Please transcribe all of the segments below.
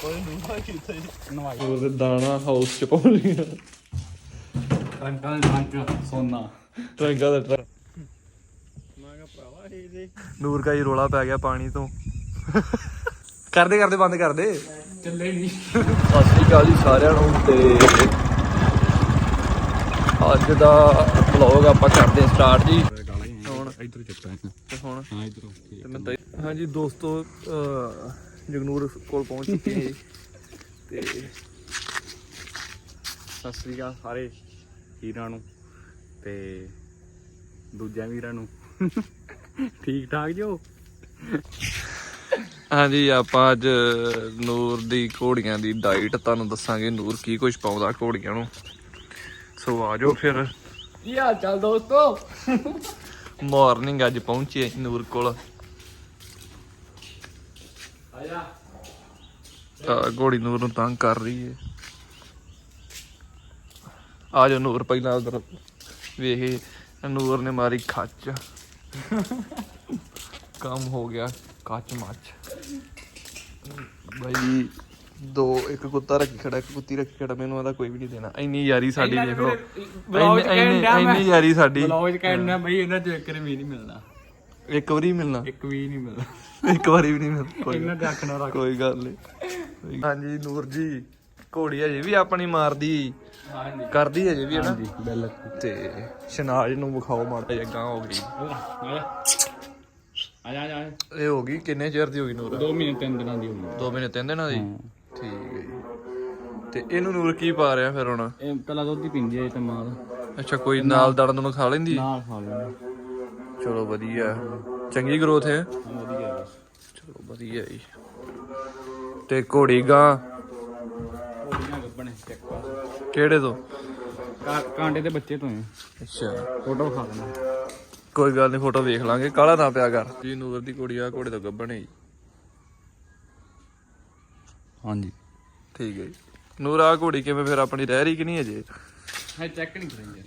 ਕੋਈ ਨੂਹਾ ਕੀਤਾ ਨਵਾਈ ਉਹਦੇ ਦਾਣਾ ਹਾਊਸ ਚ ਪਹੁੰਚ ਗਿਆ ਟਰੰਕਾਂ ਦੇ ਟਰੰਕ ਸੋਨਾ। ਟਰੰਕਾਂ ਦਾ ਟਰੰਕ। ਮੈਂ ਕਿਹਾ ਭਰਾਵਾ ਇਹ ਦੇ ਨੂਰ ਕਾ ਹੀ ਰੋਲਾ ਪੈ ਗਿਆ ਪਾਣੀ ਤੋਂ। ਕਰਦੇ ਕਰਦੇ ਬੰਦ ਕਰਦੇ। ਚੱਲੇ ਨਹੀਂ ਸਤਿ ਸ਼੍ਰੀ ਅਕਾਲ ਜੀ ਸਾਰਿਆਂ ਨੂੰ ਤੇ ਅੱਜ ਦਾ ਵਲੌਗ ਆਪਾਂ ਕਰਦੇ ਸਟਾਰਟ ਜੀ। ਹੁਣ ਇੱਧਰ ਚੱਕਾ ਤੇ ਹੁਣ ਹਾਂ ਇੱਧਰ ਤੇ ਮੈਂ ਹਾਂਜੀ ਦੋਸਤੋ ਜਗਨੂਰ ਕੋਲ ਪਹੁੰਚ ਚੁੱਕੇ ਹਾਂ ਜੀ। ਤੇ ਸਤਿ ਸ੍ਰੀ ਅਕਾਲ ਸਾਰੇ ਵੀਰਾਂ ਨੂੰ ਤੇ ਦੂਜਿਆਂ ਵੀਰਾਂ ਨੂੰ। ਠੀਕ ਠਾਕ ਜੋ ਹਾਂਜੀ ਆਪਾਂ ਅੱਜ ਨੂਰ ਦੀ ਘੋੜੀਆਂ ਦੀ ਡਾਈਟ ਤੁਹਾਨੂੰ ਦੱਸਾਂਗੇ। ਨੂਰ ਕੀ ਕੁਝ ਪਾਉਂਦਾ ਘੋੜੀਆਂ ਨੂੰ। ਸੋ ਆਜੋ ਫਿਰ। ਕੀ ਹਾਲ ਚਾਲ ਦੋਸਤੋ? ਮਾਰਨਿੰਗ ਅੱਜ ਪਹੁੰਚੇ ਅਸੀਂ ਨੂਰ ਕੋਲ। ਤਾਂ ਘੋੜੀ ਨੂਰ ਨੂੰ ਤੰਗ ਕਰ ਰਹੀ ਹੈ ਆਜੋ ਨੂਰ ਪਹਿਲਾਂ ਉਧਰ ਵੇਖੇ ਨੂਰ ਨੇ ਮਾਰੀ ਖੱਚ ਕੰਮ ਹੋ ਗਿਆ ਕੱਚ ਮੱਚ ਭਾਈ ਦੋ ਇੱਕ ਕੁੱਤਾ ਰੱਖੀ ਖੜਾ ਇੱਕ ਕੁੱਤੀ ਰੱਖੀ ਖੜਾ ਮੈਨੂੰ ਆਦਾ ਕੋਈ ਵੀ ਨਹੀਂ ਦੇਣਾ ਇੰਨੀ ਯਾਰੀ ਸਾਡੀ ਦੇਖ ਲਓ ਵਲੌਗ ਚ ਇੰਨੀ- ਕਹਿਣ ਡਿਆ ਮੈਂ। ਇੰਨੀ ਯਾਰੀ ਸਾਡੀ ਬਲੌਗ ਚ ਕਹਿਣਾ ਬਈ ਇਹਨਾਂ ਚੋਂ ਇੱਕ ਨੇ ਵੀ ਨਹੀਂ ਮਿਲਣਾ ਇੱਕ ਵਾਰੀ ਮਿਲਣਾ। ਇੱਕ ਵੀ ਨਹੀਂ ਮਿਲਣਾ। ਇੱਕ ਵਾਰੀ ਵੀ ਨਹੀਂ ਮਿਲਣਾ। ਕੋਈ ਇਹਨਾਂ ਦੇ ਅੱਖ ਨਾ ਰੱਖ। ਕੋਈ ਗੱਲ ਨਹੀਂ। ਹਾਂਜੀ ਨੂਰ ਜੀ ਘੋੜੀ ਅਜੇ ਵੀ ਆਪਣੀ ਮਾਰਦੀ। ਹਾਂਜੀ। ਕਰਦੀ ਅਜੇ ਵੀ ਹੈ ਨਾ? ਹਾਂਜੀ ਬਿਲਕੁਲ ਤੇ ਸ਼ਨਾਜ ਨੂੰ ਵਿਖਾਓ ਮਾੜਾ ਜਿਹਾ ਗਾਂ ਹੋ ਗਈ। ਆ ਜਾ ਆ ਜਾ ਇਹ ਹੋ ਗਈ ਕਿੰਨੇ ਚਿਰ ਦੀ ਹੋ ਗਈ ਨੂਰ? ਦੋ ਮਹੀਨੇ ਤਿੰਨ ਦਿਨਾਂ ਦੀ ਹੋਣੀ ਦੋ ਮਹੀਨੇ ਤਿੰਨ ਦਿਨਾਂ ਦੀ? ਠੀਕ ਹੈ ਜੀ। ਤੇ ਇਹਨੂੰ ਨੂਰ ਕੀ ਪਾ ਰਿਹਾ ਫਿਰ ਹੁਣ? ਇਹ ਪਹਿਲਾਂ ਦੁੱਧ ਹੀ ਪੀਂਦੀ ਹੈ ਤੇ ਮਾਲ। ਅੱਛਾ ਕੋਈ ਨਾਲ ਦੜਨ ਨੂੰ ਖਾ ਲੈਂਦੀ? ਨਾਲ ਖਾ ਲੈਣਾ ਚਲੋ ਵਧੀਆ। ਚੰਗੀ ਗਰੋਥ ਹੈ। ਵਧੀਆ ਚਲੋ ਵਧੀਆ ਜੀ। ਤੇ ਘੋੜੀ ਗਾਂ ਕੋੜੀਆਂ ਗੱਬਣੇ ਚੈੱਕ। ਕਿਹੜੇ ਤੋਂ? ਕਾਂਡੇ ਦੇ ਬੱਚੇ ਤੋਂ ਹੈ। ਅੱਛਾ। ਫੋਟੋ ਖਾ ਲੈਣਾ ਕੋਈ ਗੱਲ ਨਹੀਂ ਫੋਟੋ ਵੇਖ ਲਾਂਗੇ। ਕਾਲਾ ਨਾ ਪਿਆ ਕਰ ਜੀ ਨੂਰ ਦੀ ਕੁੜੀ ਆ ਘੋੜੇ ਤੋਂ ਗੱਭਣ ਹੈ ਜੀ। ਹਾਂਜੀ। ਠੀਕ ਹੈ ਜੀ। ਨੂਰ ਆ ਘੋੜੀ ਕਿਵੇਂ ਫਿਰ ਆਪਣੀ ਰਹਿ ਰਹੀ ਕਿ ਨਹੀਂ ਅਜੇ? ਹੈ ਚੈੱਕ ਨਹੀਂ ਕਰਾਂਗੇ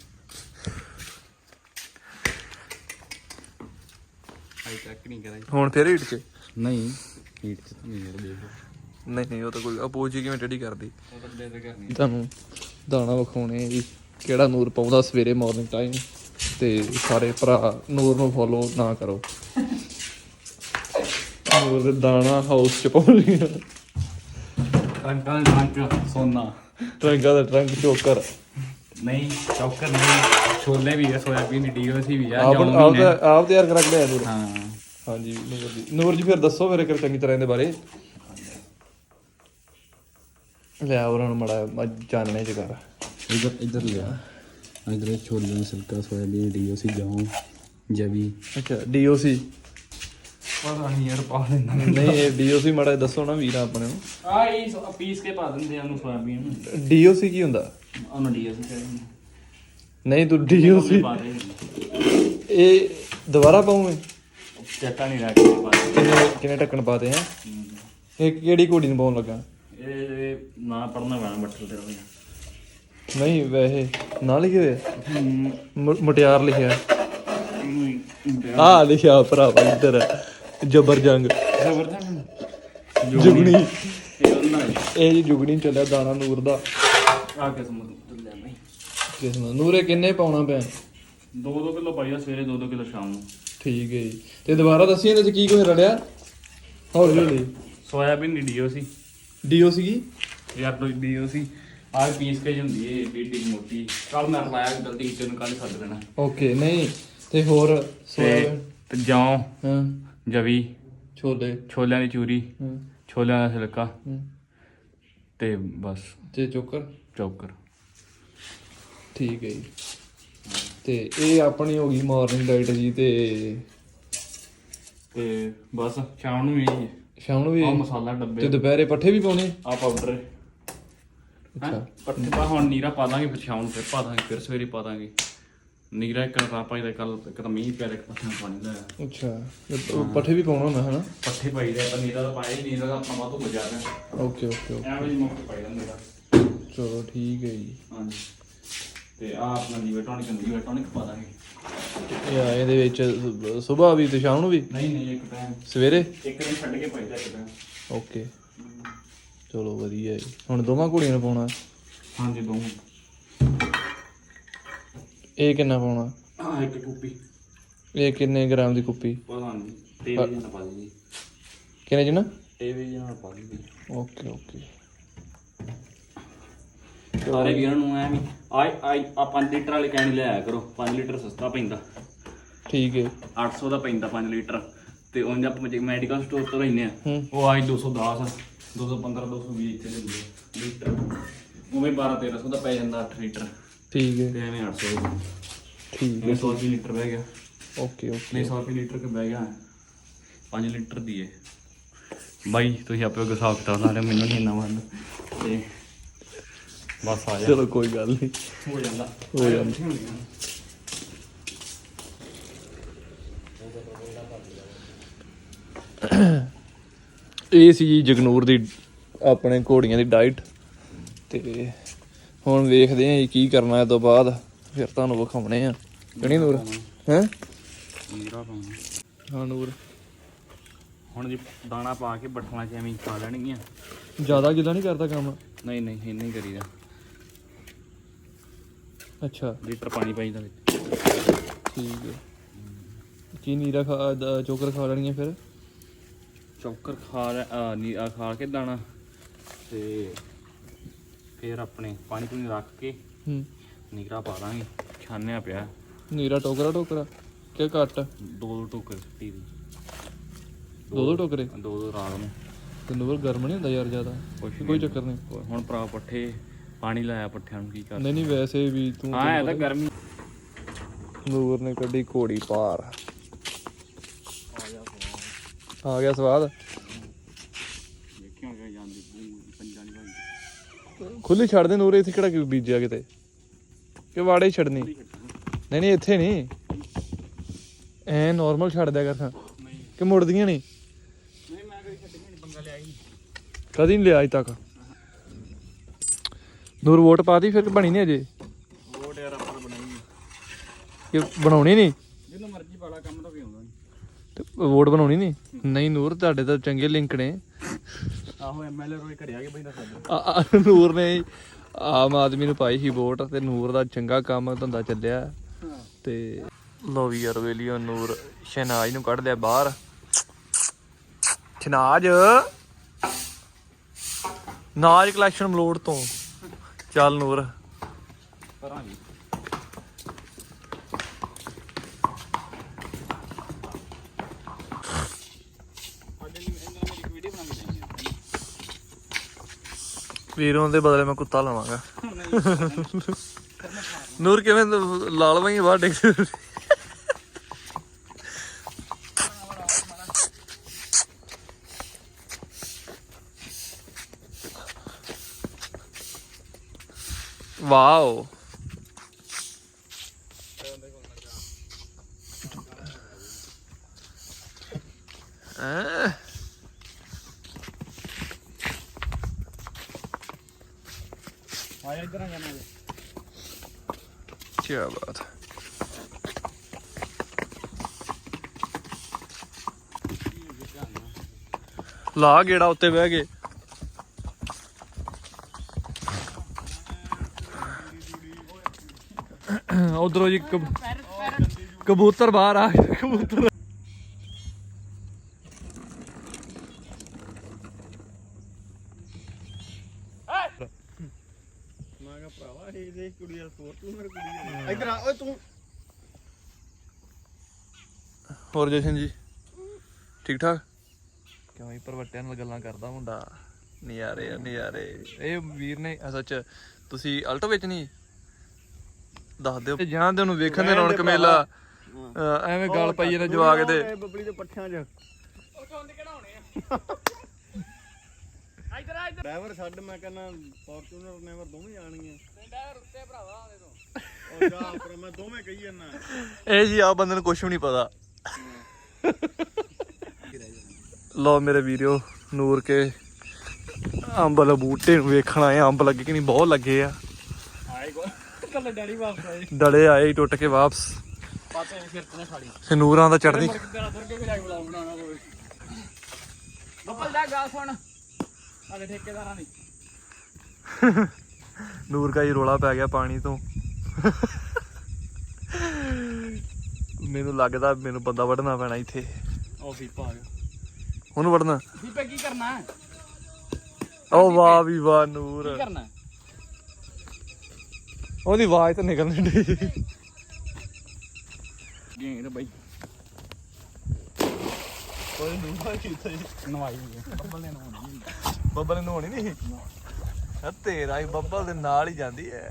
ਹੈ ਚੈੱਕ ਨਹੀਂ ਕਰਾਈ ਹੁਣ ਫਿਰ ਹੀਟ 'ਚ? ਨਹੀਂ ਹੀਟ ਚ ਤਾਂ ਨਹੀਂ ਯਾਰ ਦੇਖ ਨਹੀਂ ਨਹੀਂ ਉਹ ਤਾਂ ਕੋਈ ਅਪੋਜੀ ਕਿਵੇਂ ਟੱਡੀ ਕਰਦੀ ਉਹ ਤਾਂ ਦੇ ਦੇ ਕਰਨੀ ਤੁਹਾਨੂੰ ਦਾਣਾ ਵਿਖਾਉਣੇ ਆ ਜੀ ਕਿਹੜਾ ਨੂਰ ਪਾਉਂਦਾ ਸਵੇਰੇ ਮਾਰਨਿੰਗ ਟਾਈਮ ਤੇ ਸਾਰੇ ਭਰਾ ਨੂਰ ਨੂੰ ਫੋਲੋ ਨਾ ਕਰੋ। ਨੂਰ ਦੇ ਦਾਣਾ ਹਾਊਸ ਚ ਪਹੁੰਚ ਗਿਆ ਟਰੰਕਾਂ ਦੇ ਟਰੰਕ ਸੋਨਾ। ਟਰੰਕਾਂ ਦਾ ਟਰੰਕ ਚੋਕਰ। ਨਹੀਂ ਚੌਕਰ ਨਹੀਂ ਛੋਲੇ ਵੀ ਆ ਸੋਇਆਬੀਨ ਦੀ ਡੀਓਸੀ ਵੀ ਆ ਆਪ ਜੌਂ ਆਪ ਵੀ ਤਾਂ- ਆਪ ਤਿਆਰ ਕਰਾ ਕੇ ਲਿਆ ਨੂਰ। ਹਾਂ। ਹਾਂਜੀ ਨੂਰ ਜੀ। ਨੂਰ ਜੀ ਫਿਰ ਦੱਸੋ ਮੇਰੇ ਕਰ ਚੰਗੀ ਤਰ੍ਹਾਂ ਇਹਦੇ ਬਾਰੇ। ਲੈ ਉਹਨਾਂ ਨੂੰ ਮੜਾ ਜਾਣਨੇ ਚ ਕਰ ਇਧਰ ਇਧਰ ਲਿਆ। ਇਧਰ ਛੋਲੇ ਸਿਲਕਾ ਸੋਇਆਬੀਨ ਡੀਓਸੀ ਜੌਂ ਜਵੀ। ਅੱਛਾ ਡੀਓਸੀ? ਪਤਾ ਨਹੀਂ ਯਾਰ ਪਾ ਲੈਂਦਾ ਨਹੀਂ ਇਹ ਡੀਓਸੀ ਮੜਾ ਦੱਸੋ ਨਾ ਵੀਰਾਂ ਆਪਣੇ ਨੂੰ। ਆ ਇਹ ਪੀਸ ਕੇ ਪਾ ਦਿੰਦੇ ਆ ਉਹਨੂੰ ਸੋਇਆਬੀਨ ਡੀਓਸੀ ਕੀ ਹੁੰਦਾ? ਉਹਨੂੰ ਡੀਓਸੀ ਕਹਿੰਦੇ ਨਹੀਂ ਤੂੰ ਡੀਓਸੀ ਇਹ ਦੁਬਾਰਾ ਪਾਉਂਗੇ? ਚਟਾ ਨਹੀਂ ਰੱਖ ਕਿੰਨੇ ਕਿੰਨੇ ਢੱਕਣ ਪਾਤੇ ਹੈ ਇਹ ਕਿਹੜੀ ਘੋੜੀ ਨੂੰ ਪਾਉਣ ਲੱਗਾ? ਇਹ ਨਾ ਪੜਨਾ ਪੈਣਾ ਬੱਟਰ ਤੇਰਾ ਵੀ ਨਹੀਂ ਵੈਸੇ ਨਾ ਲਿਖੇ ਹੋਏ ਮੁ- ਮੁਟਿਆਰ ਲਿਖਿਆ। ਆ ਲਿਖਿਆ ਭਰਾਵਾ ਇੱਧਰ। ਜਬਰ ਜੰਗ। ਜ਼ਬਰਦਸਤ ਜੁਗਣੀ। ਇਹ ਉਹਨਾਂ ਨੇ ਇਹ ਜੀ ਜੁਗਣੀ ਚੱਲਿਆ ਦਾਣਾ ਨੂਰ ਦਾ। ਆ ਕੇ ਸਮਝ ਲੈ ਨੂਰੇ ਕਿੰਨੇ ਪਾਉਣਾ ਪਿਆ 2-2 ਕਿਲੋ ਪਾਈਆ ਸਵੇਰੇ 2-2 ਕਿਲੋ ਸ਼ਾਮ ਨੂੰ। ਠੀਕ ਹੈ ਜੀ। ਤੇ ਦੁਬਾਰਾ ਦੱਸੀ ਇਹਦੇ ਚ ਕੀ ਕੁਝ ਰਲਿਆ? ਹੌਲੀ ਹੌਲੀ। ਸੋਇਆਬੀਨ ਦੀ ਡੀਓਸੀ ਡੀਓਸੀ ਕੀ ਯਾਰ ਦੋ ਡੀਓਸੀ ਆਹ ਪੀਸ ਕੇ ਹੁੰਦੀ ਏ ਏਡੀ ਮੋਟੀ। ਕੱਲ ਮੈਂ ਲਾਇਆ ਗਲਤੀ ਕੀਤੀ ਉਹਨੂੰ ਕੱਲ ਸੱਦ ਦੇਣਾ। ਓਕੇ ਨਹੀਂ ਤੇ ਹੋਰ ਸੋਇਆਬੀਨ ਤੇ ਜੌਂ ਹਾਂ। ਜਵੀ ਛੋਲੇ। ਛੋਲਿਆਂ ਦੀ ਚੂਰੀ ਹਾਂ। ਛੋਲਿਆਂ ਦਾ ਸਿਲਕਾ ਹਾਂ। ਤੇ ਬਸ। ਤੇ ਚੋਕਰ? ਚੌਕਰ। ਠੀਕ ਹੈ ਜੀ। ਤੇ ਇਹ ਆਪਣੀ ਹੋ ਗਈ ਮਾਰਨਿੰਗ ਡਾਈਟ ਜੀ ਤੇ ਤੇ ਬਸ ਸ਼ਾਮ ਨੂੰ ਵੀ ਇਹੀ ਹੈ। ਸ਼ਾਮ ਨੂੰ ਵੀ ਆਹ ਮਸਾਲਾ ਤੇ ਡੱਬੇ ਦੁਪਹਿਰੇ ਪੱਠੇ ਵੀ ਪਾਉਣੇ? ਆ ਪਾਊਡਰ ਅੱਛਾ। ਪੱਠੇ ਪਾ ਹੁਣ ਨੀਰਾ ਪਾ ਦਾਂਗੇ ਫਿਰ ਸ਼ਾਮ ਨੂੰ ਫਿਰ ਪਾ ਦਾਂਗੇ ਫਿਰ ਸਵੇਰੇ ਪਾ ਦਾਂਗੇ। ਨੀਰਾ ਇੱਕ ਤਾਂ ਪਾਈ ਦਾ ਕੱਲ ਇੱਕ ਤਾਂ ਮੀਂਹ ਪਿਆ ਇੱਕ ਪੱਠੇ ਨੂੰ ਪਾਣੀ ਲਾਇਆ ਅੱਛਾ। ਤੇ ਪੱਠੇ ਵੀ ਪਾਉਣਾ ਹੁੰਦਾ ਹਨਾ? ਪੱਠੇ ਪਾਈ ਦਾ ਪਰ ਨੀਰਾ ਤਾਂ ਪਾਇਆ ਹੀ ਨੀਰਾ ਦਾ ਆਪਣਾ ਵਾਧੂ ਬਜਾ ਰਿਹਾ ਓਕੇ ਓਕੇ ਓਕੇ। ਐਵੇਂ ਹੀ ਮੁੱਕ ਪਾਈ ਦਾ ਨੀਰਾ। ਚਲੋ ਠੀਕ ਹੈ ਜੀ। ਹਾਂਜੀ। ਤੇ ਆ ਆਪਣਾ ਲੀਵਰ ਟੌਨਿਕ ਲੀਵਰ ਟੌਨਿਕ ਪਾ ਦਾਂਗੇ। ਇਹ ਆ ਇਹਦੇ ਵਿੱਚ ਸਵੇਰ ਵੀ ਤੇ ਸ਼ਾਮ ਨੂੰ ਵੀ? ਨਹੀਂ ਨਹੀਂ ਇੱਕ ਟਾਈਮ ਸਵੇਰੇ? ਇੱਕ ਦਿਨ ਛੱਡ ਕੇ ਪਾਈਦਾ ਇੱਕ ਟਾਈਮ ਓਕੇ। ਚਲੋ ਵਧੀਆ ਜੀ। ਹੁਣ ਦੋਵਾਂ ਘੋੜੀਆਂ ਨੂੰ ਪਾਉਣਾ? ਹਾਂਜੀ ਦੋ ਇਹ ਕਿੰਨਾ ਪਾਉਣਾ? ਆ ਇੱਕ ਕੁੱਪੀ। ਇਹ ਕਿੰਨੇ ਗ੍ਰਾਮ ਦੀ ਕੁੱਪੀ? ਪਤਾ ਨਹੀਂ ਟੇਵੇ ਜਨਾ ਪਾ ਦੀ ਕਿੰਨੇ ਜਣਾ ਟੇਵੇ ਜਨਾ ਪਾ ਦੀ ਓਕੇ ਓਕੇ। ਸਾਰੇ ਵੀਰਾਂ ਨੂੰ ਐ ਵੀ ਆ ਆ 5 ਲੀਟਰ ਵਾਲੇ ਕੈਨ ਲਿਆਇਆ ਕਰੋ 5 ਲੀਟਰ ਸਸਤਾ ਪੈਂਦਾ। ਠੀਕ ਹੈ। 800 ਦਾ ਪੈਂਦਾ 5 ਲੀਟਰ ਤੇ ਉਂਝ ਆਪਾਂ ਮੈਡੀਕਲ ਸਟੋਰ ਤੋਂ ਲੈਨੇ ਆ। ਹੂੰ। ਉਹ ਆਈ 210 215 220 ਇੱਥੇ ਆ ਲੀਟਰ। ਉਵੇਂ 12 1300 ਦਾ ਪੈ ਜਾਂਦਾ 8 ਲੀਟਰ। ਠੀਕ ਹੈ। ਤੇ ਐਵੇਂ 800 ਦਾ। ਠੀਕ ਇਹ 100 ਰੁਪਏ ਲੀਟਰ ਬਹਿ ਗਿਆ। Okay okay. ਨਹੀਂ 100 ਰੁਪਏ ਲੀਟਰ ਕਿ ਬਹਿ ਗਿਆ। 5 ਲੀਟਰ ਦੀ ਏ। ਬਾਈ ਤੁਸੀਂ ਆਪੇ ਹਿਸਾਬ ਕਿਤਾਬ ਲਾ ਲਿਓ ਮੈਨੂੰ ਨਹੀਂ ਇੰਨਾ ਮੰਨ ਤੇ ਬਸ ਆ ਜਾ। ਚਲੋ ਕੋਈ ਗੱਲ ਨਹੀਂ। ਹੋ ਜਾਂਦਾ। ਹੋ ਜਾਂਦਾ। ਇਹ ਸੀ ਜੀ ਜਗਨੂਰ ਦੀ ਆਪਣੇ ਘੋੜੀਆਂ ਦੀ ਡਾਈਟ ਤੇ ਹੁਣ ਵੇਖਦੇ ਆਂ ਜੀ ਕੀ ਕਰਨਾ ਇਹ ਤੋਂ ਬਾਅਦ। ਫਿਰ ਤੁਹਾਨੂੰ ਵਿਖਾਉਣੇ ਆ। ਕਿਹੜੀ ਨੂਰ ਹੈ? ਨੀਰਾ ਪਾਉਣਾ। ਹਾਂ ਨੂਰ। ਹੁਣ ਜੀ ਦਾਣਾ ਪਾ ਕੇ ਬੱਠਲਾਂ 'ਚ ਐਵੇਂ ਹੀ ਖਾ ਲੈਣਗੀਆਂ। ਜ਼ਿਆਦਾ ਗਿੱਲਾ ਨਹੀਂ ਕਰਦਾ ਕੰਮ? ਨਹੀਂ ਨਹੀਂ ਇੰਨਾ ਹੀ ਕਰੀਦਾ। ਅੱਛਾ। ਲੀਟਰ ਪਾਣੀ ਪਾਈਦਾ ਵਿੱਚ। ਠੀਕ ਹੈ। ਕੀ ਨੀਰਾ ਖਾ ਦ- ਚੋਕਰ ਖਾ ਲੈਣੀਆਂ ਫਿਰ? ਚੌਕਰ ਖਾ ਲੈ- ਆ, ਨੀ ਆ ਖਾ ਕੇ ਦਾਣਾ ਤੇ ਫਿਰ ਆਪਣੇ ਪਾਣੀ ਪੂਣੀ ਰੱਖ ਕੇ ਹੂੰ। ਨੀਰਾ ਪਾ ਦਾਂਗੇ। ਛਾਨਿਆ ਪਿਆ। ਨੀਰਾ ਟੋਕਰਾ ਟੋਕਰਾ ਕਿ ਘੱਟ? ਦੋ ਦੋ ਟੋਕਰ ਟੀ ਦੀ। ਦੋ ਦੋ ਟੋਕਰੇ? ਦੋ ਦੋ ਰਾਤ ਨੂੰ। ਤੇ ਨੂਰ ਗਰਮ ਨਹੀਂ ਹੁੰਦਾ ਯਾਰ ਜ਼ਿਆਦਾ? ਕੁਛ ਕੋਈ ਚੱਕਰ ਨਹੀਂ। ਹੁਣ ਭਰਾ ਪੱਠੇ ਪਾਣੀ ਲਾਇਆ ਪੱਠਿਆਂ ਨੂੰ ਕੀ ਕਰ ਨਹੀਂ ਨਹੀਂ ਵੈਸੇ ਵੀ ਤੂੰ ਹਾਂ ਇਹ ਤਾਂ ਗਰਮੀ। ਨੂਰ ਨੇ ਕੱਢੀ ਘੋੜੀ ਪਾਰ। ਆ ਗਿਆ ਸਵਾਦ। ਦੇਖਿਆ ਗਿਆ ਜਾਂਦੀ ਪੰਜਾਂ ਭਾਈ ਖੁੱਲੀ ਛੱਡ ਦੇ ਨੂਰ ਇੱਥੇ ਕਿਹੜਾ ਕੋਈ ਬੀਜਿਆ ਕਿਤੇ? ਕਿ ਵਾੜੇ ਹੀ ਛੱਡਣੀ। ਨਹੀਂ ਨਹੀਂ ਇੱਥੇ ਨਹੀਂ। ਐ ਨਾਰਮਲ ਛੱਡ ਦਿਆ ਕਰ ਕਿ ਮੁੜਦੀਆਂ ਨਹੀਂ? ਨਹੀਂ ਮੈਂ ਕਦੀ ਛੱਡੀ ਨਹੀਂ ਪੰਗਾ ਲਿਆ ਹੀ ਕਦੀ ਨਹੀਂ ਲਿਆ ਅਜ ਤੱਕ। ਨੂਰ ਵੋਟ ਪਾਤੀ ਫਿਰ ਬਣੀ ਨਹੀਂ ਅਜੇ? ਵੋਟ ਯਾਰ ਆਪਾਂ ਬਣਾਈ ਕਿ ਬਣਾਉਣੀ ਨਹੀਂ ਜਿੰਨਾ ਮਰਜ਼ੀ ਵਾਲਾ ਕੰਮ ਤਾਂ ਵੀ ਆਉਂਦਾ ਨਹੀਂ ਤੇ ਵੋਟ ਬਣਾਉਣੀ ਨਹੀਂ ਨਹੀਂ ਨੂਰ ਤੁਹਾਡੇ ਤਾਂ ਚੰਗੇ ਲਿੰਕ ਨੇ। ਆਹੋ ਐਮਐਲਏ ਰੋਏ ਘੜਿਆ ਕੇ ਆ- ਆ- ਨੂਰ ਨੇ ਆਮ ਆਦਮੀ ਨੂੰ ਪਾਈ ਸੀ ਵੋਟ ਤੇ ਨੂਰ ਦਾ ਚੰਗਾ ਕੰਮ ਧੰਦਾ ਚੱਲਿਆ। ਤੇ ਲੋ ਵੀ ਯਾਰ ਵੇਲੀਓ ਨੂਰ ਸ਼ਹਿਨਾਜ ਨੂੰ ਕੱਢ ਲਿਆ ਬਾਹਰ। ਸ਼ਹਿਨਾਜ! ਨਾਜ ਕਲੈਕਸ਼ਨ ਮਲੋੜ ਤੋਂ। ਚੱਲ ਨੂਰ। ਕਰਾਂਗੇ। ਵੀਰੋਂ ਦੇ ਬਦਲੇ ਮੈਂ ਕੁੱਤਾ ਲਵਾਂਗਾ। ਨੂਰ ਕਿਵੇਂ ਲਾਲ ਵਾਂਗੀ ਬਾਹਰ ਡਿੱਗ ਵਾਓ ਆ ਆਇਆ ਇੱਧਰ ਆ ਜਾਣਾ ਕੀ ਬਾਤ ਲਾ ਗੇੜਾ ਉੱਤੇ ਬਹਿ ਕੇ। ਉਧਰੋਂ ਜੀ ਕਬ- ਕਬੂਤਰ ਬਾਹਰ ਆ ਕਬੂਤਰ। ਮੈਂ ਕਿਹਾ ਭਰਾਵਾ ਇਹ ਦੇ ਕੁੜੀ ਦਾ ਸਪੋਰਟ ਤੂੰ ਮੇਰੇ ਕੁੜੀ ਆ ਇੱਧਰ ਆ ਓਏ ਤੂੰ। ਹੋਰ ਜਸ਼ਨ ਜੀ ਠੀਕ ਠਾਕ? ਕਿਉਂ ਹੀ ਪਰਵਟਿਆਂ ਨਾਲ ਗੱਲਾਂ ਕਰਦਾ ਮੁੰਡਾ। ਨਜ਼ਾਰੇ ਆ ਨਜ਼ਾਰੇ ਇਹ ਵੀਰ ਨੇ ਸੱਚ ਤੁਸੀਂ ਅਲਟੋ ਵਿੱਚ ਨਹੀਂ ਦੱਸ ਦਿਓ। ਜਾਂਦੇ ਉਹਨੂੰ ਵੇਖਣ ਦੇ ਰੌਣਕ ਮੇਲਾ। ਐਵੇਂ ਗੱਲ ਪਈ ਨੇ ਜਵਾਕ ਦੇ ਬੱਬਲੀ ਦੇ ਪੱਠਿਆਂ 'ਚ। ਡਰਾਈਵਰ ਛੱਡ ਮੈਂ ਕਹਿੰਦਾ ਫੋਰਚੂਨਰ ਨੇਵਰ ਦੋਵੇਂ ਜਾਣਗੀਆਂ। ਡਰਾਈਵਰ ਉੱਤੇ ਭਰਾਵਾ ਉਹਦੇ ਤੋਂ ਉਹ ਜਾ ਪਰ ਮੈਂ ਦੋਵੇਂ ਕਹੀ ਜਾਂਦਾ। ਇਹ ਜੀ ਆ ਬੰਦੇ ਨੂੰ ਕੁਝ ਵੀ ਨਹੀਂ ਪਤਾ। ਲੋ ਮੇਰੇ ਵੀਡੀਓ ਨੂਰ ਕੇ ਅੰਬ ਵਾਲੇ ਬੂਟੇ ਨੂੰ ਵੇਖਣ ਆਏ ਅੰਬ ਲੱਗੇ ਕਿ ਨਹੀਂ? ਬਹੁਤ ਲੱਗੇ ਆ। ਕੱਲ ਡੈਡੀ ਵਾਪਸ ਆਏ। ਡਲੇ ਆਏ ਹੀ ਟੁੱਟ ਕੇ ਵਾਪਸ। ਪਾਸੇ ਫਿਰ ਤਨੇ ਖਾਲੀ ਤੇ ਨੂਰਾਂ ਦਾ ਤੇਰਾ ਦਰ ਕੇ ਬਣਾਉਣਾ ਹੋਵੇ ਬੱਬਲ ਦਾ ਗਾ ਸੁਣ। ਆਲੇ ਠੇਕੇਦਾਰਾਂ ਦੀ। ਨੂਰ ਕਾ ਹੀ ਰੋਲਾ ਪੈ ਗਿਆ ਪਾਣੀ ਤੋਂ। ਮੈਨੂੰ ਲੱਗਦਾ ਮੈਨੂੰ ਬੰਦਾ ਵੜਨਾ ਪੈਣਾ ਇੱਥੇ। ਉਹ ਵੀ ਪਾ ਗਿਆ। ਉਹਨੂੰ ਵੜਨਾ ਦੀਪੇ ਕੀ ਕਰਨਾ ਹੈ? ਓ ਵਾਹ ਵੀ ਵਾਹ ਨੂਰ। ਕੀ ਕਰਨਾ ਹੈ? ਉਹਦੀ ਆਵਾਜ਼ ਤਾਂ ਨਿਕਲਣੀ ਢੀ ਗੇਂਦ ਬਾਈ। ਓਏ ਨੂਰ ਕੀਤਾ ਨਵਾਈ ਬੱਬਲ ਨੇ ਨਵਾਉਣੀ ਬੱਬਲ ਨੂੰ ਹੋਣੀ ਨਹੀਂ ਤੇਰਾ ਹੀ ਬੱਬਲ ਦੇ ਨਾਲ ਹੀ ਜਾਂਦੀ ਐ।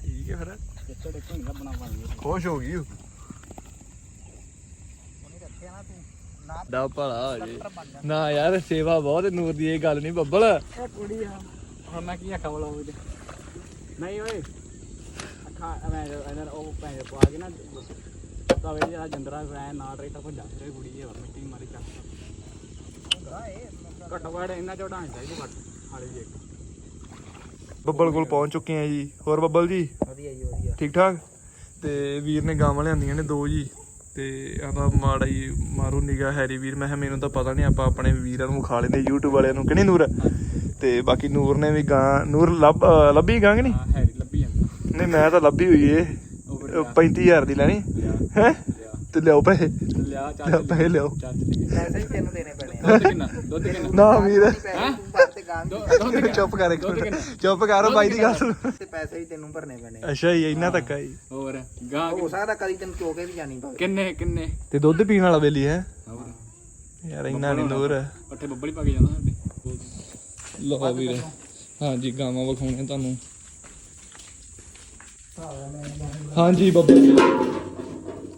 ਠੀਕ ਹੈ ਫਿਰ। ਨਹੀਂ ਬਣਾ ਪਾਣੀ ਖੁਸ਼ ਹੋ ਗਈ ਉਹ ਦਾ ਭਲਾ ਜੇ। ਨਾ ਯਾਰ ਸੇਵਾ ਬਹੁਤ ਨੂਰ ਦੀ ਇਹ ਗੱਲ ਨਹੀਂ ਬੱਬਲ। ਇਹ ਕੁੜੀ ਆ। ਹੁਣ ਮੈਂ ਕੀ ਆਖਾਂ ਬੋਲਾ ਉਹਦੇ। ਨਹੀਂ ਓਏ। ਅੱਖਾਂ ਮੈਂ ਇਹਨਾਂ ਉਹ ਭੈਣ ਚੋ ਪਾ ਕੇ ਨਾ ਤਵੇ ਜਿਹੜਾ ਜੰਦਰਾ ਐ ਨਾ ਟਰੈਕਟਰ ਭੱਜਾ ਫਿਰ ਕੁੜੀ ਇਹ ਮਿੱਟੀ ਮਾਰੀ ਚੱਕ। ਘੱਟੋ ਘੱਟ ਇੰਨਾ ਚੌੜਾ ਚਾਹੀਦਾ ਘੱਟ ਹਾਲੇ ਜੀ ਬੱਬਲ ਕੋਲ ਪਹੁੰਚ ਚੁੱਕੇ ਆ ਜੀ। ਹੋਰ ਬੱਬਲ ਜੀ? ਵਧੀਆ ਜੀ ਵਧੀਆ। ਠੀਕ ਠਾਕ? ਤੇ ਵੀਰ ਨੇ ਗਾਵਾਂ ਲਿਆਂਦੀਆਂ ਨੇ ਦੋ ਜੀ। ਤੇ ਆਂਦਾ ਮਾੜਾ ਹੀ ਮਾਰੂ ਨਿਗਾ ਹੈਰੀ ਵੀਰ। ਮੈਂ ਕਿਹਾ ਮੈਨੂੰ ਤਾਂ ਪਤਾ ਨਹੀਂ ਆਪਾਂ ਆਪਣੇ ਵੀਰਾਂ ਨੂੰ ਖਾ ਲੈਂਦੇ YouTube ਵਾਲਿਆਂ ਨੂੰ ਕਿਹਨੇ ਨੂਰ? ਤੇ ਬਾਕੀ ਨੂਰ ਨੇ ਵੀ ਗਾਂ ਨੂਰ ਲੱਭ ਲੱਭੀ ਗਾਂ ਕਿ ਨਹੀਂ? ਨਹੀਂ ਮੈਂ ਤਾਂ ਲੱਭੀ ਹੋਈ ਏ। ਉਹ 35000 ਦੀ ਲੈਣੀ। ਹੈ? ਤੇ ਲਿਆਓ ਪੈਸੇ। ਲਿਆ ਚੱਲ ਪੈਸੇ ਲਿਆਓ। ਪੈਸੇ ਤੈਨੂੰ ਦੇਣੇ ਪੈਣੇ ਆ। ਦੁੱਧ ਕਿੰਨਾ? ਦੁੱਧ ਕਿੰਨਾ? ਨਾ ਦੁੱਧ ਕਿੰਨਾ? ਚੁੱਪ ਕਰ ਇੱਕ ਮਿੰਟ? ਚੁੱਪ ਕਰ ਬਾਈ ਦੀ ਗੱਲ ਸੁਣ। ਤੇ ਪੈਸੇ ਵੀ ਤੈਨੂੰ ਭਰਨੇ ਪੈਣੇ। ਅੱਛਾ ਜੀ ਇੰਨਾ ਤੱਕ ਆਈ ਹੋਰ ਗਾਂ ਹੋ ਸਕਦਾ ਕਦੀ ਤੈਨੂੰ ਚੋਕੇ ਵੀ ਜਾਣੀ ਪਵੇ। ਕਿੰਨੇ ਕਿੰਨੇ? ਤੇ ਦੁੱਧ ਪੀਣ ਵਾਲਾ ਵੇਲੀ ਹੈ। ਯਾਰ ਇੰਨਾ ਨਹੀਂ ਨੂਰ ਪੱਠੇ ਬੱਬਲੀ ਪਾ ਕੇ ਜਾਂਦਾ ਸਾਡੇ। ਲਓ ਵੀਰ। ਹਾਂਜੀ ਗਾਵਾਂ ਵਿਖਾਉਣੇ ਤੁਹਾਨੂੰ। ਹਾਂਜੀ ਬੱਬੂ।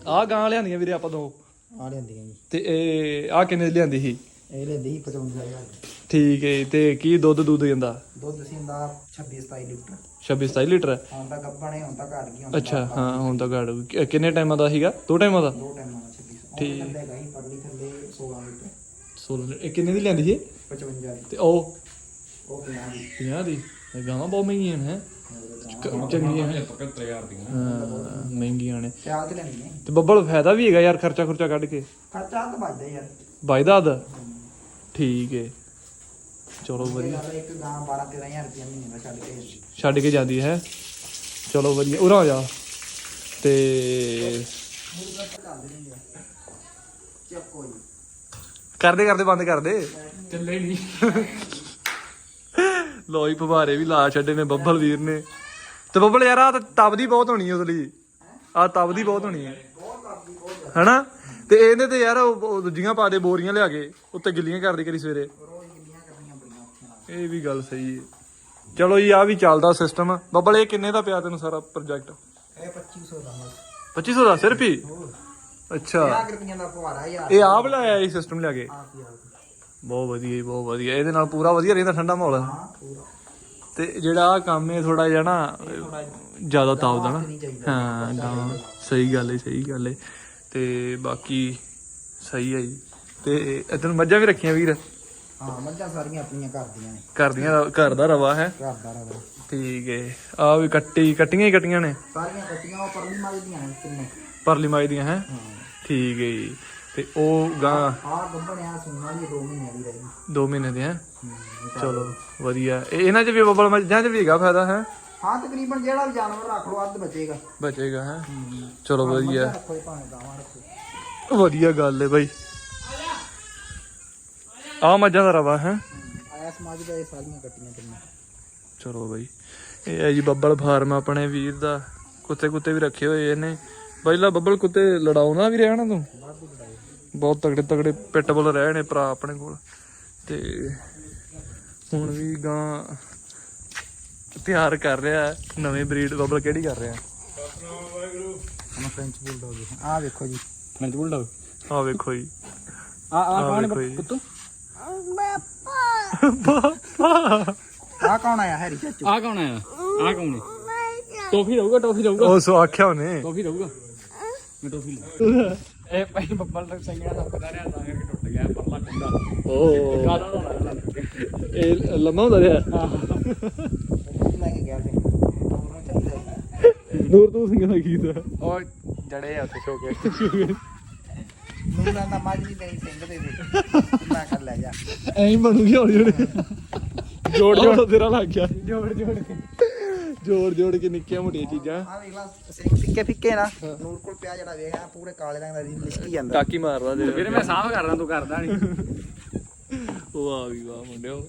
ਆ ਗਾਂ ਲਿਆਂਦੀਆਂ ਵੀਰੇ ਆਪਾਂ ਦੋ। ਆ ਲੈਂਦੀਆਂ ਜੀ। ਤੇ ਇਹ ਆ ਕਿੰਨੇ ਦੀ ਲਿਆਂਦੀ ਸੀ? ਇਹ ਲੈਂਦੀ ਸੀ 55000 ਠੀਕ ਹੈ ਤੇ ਕੀ ਦੁੱਧ ਦੁੱਧ ਜਾਂਦਾ ਦੁੱਧ ਸਿੰਦਾ 26 27 ਲੀਟਰ। 26 27 ਲੀਟਰ? ਹੁਣ ਤਾਂ ਗੱਬਣੇ ਹੁਣ ਤਾਂ ਘਟ ਗਈ ਹੁਣ ਅੱਛਾ ਹਾਂ ਹੁਣ ਤਾਂ ਗਾੜ ਕਿੰਨੇ ਟਾਈਮਾਂ ਦਾ ਸੀਗਾ? ਦੋ ਟਾਈਮਾਂ ਦਾ? ਦੋ ਟਾਈਮਾਂ ਦਾ 26 ਠੀਕ। ਠੀਕ ਥੱਲੇ ਗਈ ਪਰਲੀ ਥੱਲੇ 16 ਲੀਟਰ। 16 ਲੀਟਰ। ਇਹ ਕਿੰਨੇ ਦੀ ਲਿਆਂਦੀ ਸੀ? 55 ਦੀ। ਤੇ ਉਹ? ਉਹ 50 ਦੀ। 50 ਦੀ? ਇਹ ਗਾਵਾਂ ਬਹੁਤ ਮਹਿੰਗੀਆਂ ਨੇ ਹੈ। ਚੰਗੀਆਂ ਹੈ ਹਾਂ ਮਹਿੰਗੀਆਂ ਨੇ। ਤੇ ਆ ਤੇ ਲੈਣੀ ਨੇ ਤੇ ਬੱਬਲ ਫਾਇਦਾ ਵੀ ਹੈਗਾ ਯਾਰ ਖਰਚਾ ਖੁਰਚਾ ਕੱਢ ਕੇ। ਖਰਚਾ ਤਾਂ ਵੱਜਦਾ ਯਾਰ। ਬਾਈਦਾ ਦਾ ਠੀਕ ਹੈ ਚਲੋ ਇਹ ਵਧੀਆ। ਗੱਲ ਇੱਕ ਗਾਂ 12 13000 ਰੁਪਏ ਮਹੀਨੇ ਦਾ ਛੱਡ ਕੇ ਛੱਡ ਕੇ ਜਾਂਦੀ ਹੈ। ਚਲੋ ਵਧੀਆ। ਉਰਾ ਆ ਜਾ। ਤੇ ਚੱਕ ਕਰਦੇ ਕਰਦੇ ਬੰਦ ਕਰਦੇ। ਚੱਲੇ ਨਹੀਂ ਲੋਈ ਫਵਾਰੇ ਵੀ ਲਾ ਛੱਡੇ ਨੇ ਬੱਬਲ ਵੀਰ ਨੇ। ਤੇ ਬੱਬਲ ਯਾਰ ਆ ਤਾਂ ਤਪਦੀ ਬਹੁਤ ਹੋਣੀ ਉਸ ਲਈ ਆ ਤਪਦੀ ਬਹੁਤ ਹੋਣੀ ਹੈ ਹੈਨਾ? ਤੇ ਇਹਨੇ ਤੇ ਯਾਰ ਉਹ ਉਹ ਦੂਜੀਆਂ ਪਾ ਦੇ ਬੋਰੀਆਂ ਲਿਆ ਕੇ ਉੱਤੇ ਗਿੱਲੀਆਂ ਕਰਦੀ ਕਰੀ ਸਵੇਰੇ। ਇਹ ਵੀ ਗੱਲ ਸਹੀ ਹੈ ਚਲੋ ਜੀ ਆ ਵੀ ਚੱਲਦਾ ਸਿਸਟਮ ਬੱਬਲ ਇਹ ਕਿੰਨੇ ਦਾ ਪਿਆ ਤੈਨੂੰ ਸਾਰਾ ਪ੍ਰੋਜੈਕਟ ਇਹ 2500 ਦਾ ਮਸ 2500 ਦਾ ਸਿਰਫ ਹੀ? ਅੱਛਾ। 50 ਰੁਪਈਆਂ ਦਾ ਫੁਹਾਰਾ ਯਾਰ। ਇਹ ਆਪ ਲਾਇਆ ਇਹ ਸਿਸਟਮ ਲਿਆ ਕੇ? ਆਪ ਹੀ ਆਪ। ਹੀ। ਬਹੁਤ ਵਧੀਆ ਜੀ ਬਹੁਤ ਵਧੀਆ। ਇਹਦੇ ਨਾਲ ਪੂਰਾ ਵਧੀਆ ਰਹਿੰਦਾ ਠੰਡਾ ਮਾਹੌਲ। ਹਾਂ ਪੂਰਾ। ਤੇ ਜਿਹੜਾ ਆ ਕੰਮ ਹੈ ਥੋੜਾ ਜਿਹਾ ਨਾ ਜ਼ਿਆਦਾ ਤਾਪਦਾ ਨਾ। ਹਾਂ ਗਾਂ ਸਹੀ ਗੱਲ ਹੈ ਸਹੀ ਗੱਲ ਹੈ ਤੇ ਬਾਕੀ ਸਹੀ ਹੈ ਜੀ। ਤੇ ਇਧਰ ਮੱਝਾਂ ਵੀ ਰੱਖੀਆਂ ਵੀਰ? ਹਾਂ ਮੱਝਾਂ ਸਾਰੀਆਂ ਆਪਣੀਆਂ ਘਰ ਦੀਆਂ ਨੇ। ਘਰ ਦੀਆਂ ਘਰ ਦਾ ਰਵਾ ਹੈ? ਘਰ ਦਾ ਰਵਾ। ਠੀਕ ਹੈ ਆ ਵੀ ਕੱਟੀ ਕੱਟੀਆਂ ਹੀ ਕੱਟੀਆਂ ਨੇ? ਸਾਰੀਆਂ ਕੱਟੀਆਂ ਉਹ ਪਰਲੀ ਮਾਈ ਦੀਆਂ ਨੇ ਪਰਲੀ ਮਾਈ ਦੀਆਂ ਹਾਂ? ਠੀਕ ਹੈ ਜੀ। ਤੇ ਉਹ ਗਾਂ ਆ ਗੱਬਣਿਆ ਸੁਣਨਾ ਜੀ 2 ਮਹੀਨੇ ਦੀ ਰਹੀ 2 ਮਹੀਨੇ ਦੇ ਹੈ? ਚਲੋ ਵਧੀਆ। ਇਹ- ਇਹਨਾਂ 'ਚ ਵੀ ਬੱਬਲ ਮੱਝਾਂ 'ਚ ਵੀ ਹੈਗਾ ਫਾਇਦਾ ਹੈ? ਹਾਂ ਤਕਰੀਬਨ ਜਿਹੜਾ ਵੀ ਜਾਨਵਰ ਰੱਖ ਲਓ ਅੱਧ ਬਚੇਗਾ। ਬਚੇਗਾ ਹੈ? ਚਲੋ ਵਧੀਆ। ਮੱਝਾਂ ਰੱਖੋ ਜੀ ਭਾਵੇਂ ਗਾਵਾਂ ਰੱਖੋ। ਵਧੀਆ ਗੱਲ ਹੈ ਬਾਈ। ਆ ਮੱਝਾਂ ਦਾ ਰਵਾ ਹੈ? ਆਇਆ ਸਮਾਜ ਦਾ ਇਹ ਸਾਰੀਆਂ ਕੱਟੀਆਂ ਕਿੰਨੇ ਚਲੋ ਬਾਈ। ਇਹ ਹੈ ਜੀ ਬੱਬਲ ਫਾਰਮ ਆਪਣੇ ਵੀਰ ਦਾ। ਕੁੱਤੇ ਕੁੱਤੇ ਵੀ ਰੱਖੇ ਹੋਏ ਇਹਨੇ। ਪਹਿਲਾਂ ਬੱਬਲ ਕੁੱਤੇ ਲੜਾਉਣਾ ਵੀ ਰਿਹਾ ਨਾ ਤੂੰ ਬਹੁਤ ਤਗੜੇ ਤਗੜੇ ਪਿੱਟਬੁਲ ਰਹੇ ਨੇ ਭਰਾ ਆਪਣੇ ਕੋਲ। ਤੇ ਹੁਣ ਵੀ ਗਾਂ ਤਿਆਰ ਕਰ ਰਿਹਾ ਨਵੇਂ ਬਰੀਡ ਬੱਬਲ ਕਿਹੜੀ ਕਰ ਰਿਹਾ ਹੁਣ ਫ੍ਰੈਂਚ ਬੁਲਡੌਗ ਆ। ਵੇਖੋ ਜੀ। ਫਰੈਂਚ ਬੁਲਡੌਗ ਆ ਵੇਖੋ ਜੀ। ਆ ਆ ਆਹ ਕੌਣ ਵੇਖੋ ਹੈ ਜੀ। ਪੁੱਤੂ? ਆ ਕੌਣ ਆਇਆ? ਹੈਰੀ ਚਾਚੂ। ਆ ਕੌਣ ਆਇਆ? ਆ ਕੌਣ ਹੈ? ਟੋਫੀ ਰਹੂਗਾ ਟੋਫੀ ਰਹੂਗਾ ਉਹ ਸੋ ਆਖਿਆ ਉਹਨੇ। ਟੋਫੀ ਰਹੂਗਾ ਮੈਂ ਟੋਫੀ ਲੈ ਇਹ ਭਾਈ ਬੱਬਲ ਦਾ ਸੰਗਿਆ ਦਾ ਪਤਾ ਰਿਹਾ ਤਾਂ ਕਰਕੇ ਟੁੱਟ ਗਿਆ ਪਰਲਾ ਕੁੰਡਾ। ਉਹ ਕਾਲਾ ਹੋਣਾ ਇਹ ਲੰਮਾ ਹੁੰਦਾ ਰਿਹਾ। ਲੈ ਕੇ ਗਿਆ ਤੇ ਉਹਨੂੰ ਚਾਹੀਦਾ ਨੂਰ ਤੂੰ ਸਿੰਘ ਦਾ ਗੀਤ? ਉਹ ਜੜੇ ਆ ਉੱਥੇ ਸ਼ੋ ਕੇ। ਨੂਰਾਂ ਦਾ ਮੱਝ ਵੀ ਤੇਰੀ ਸਿੰਘ ਦੇ ਦੇ ਮੈਂ ਕਰ ਲੈ ਜਾ ਐਂ ਬਣੂਗੀ ਹੌਲੀ ਹੌਲੀ। ਜੋੜ ਜੋੜ। ਤੇਰਾ ਲੱਗ ਗਿਆ। ਜੋੜ ਜੋੜ। ਕੇ ਜੋੜ ਜੋੜ ਕੇ ਨਿੱਕੀਆਂ ਮੋਟੀਆਂ ਚੀਜ਼ਾਂ। ਆ ਵੇਖ ਲਾ ਸਿੰਘ ਫਿੱਕੇ ਫਿੱਕੇ ਨਾ। ਨੂਰ ਕੋਲ ਪਿਆ ਜਿਹੜਾ ਵੇਖ ਆ ਪੂਰੇ ਕਾਲੇ ਰੰਗ ਦਾ ਲਿਸ਼ਕੀ ਜਾਂਦਾ। ਕਾਕੀ ਮਾਰਦਾ ਵੀਰੇ ਮੈਂ ਸਾਫ਼ ਕਰ ਰਹਾ ਤੂੰ ਕਰਦਾ ਨਹੀਂ ਵਾਹ ਵੀ ਵਾਹ ਮੁੰਡਿਓ।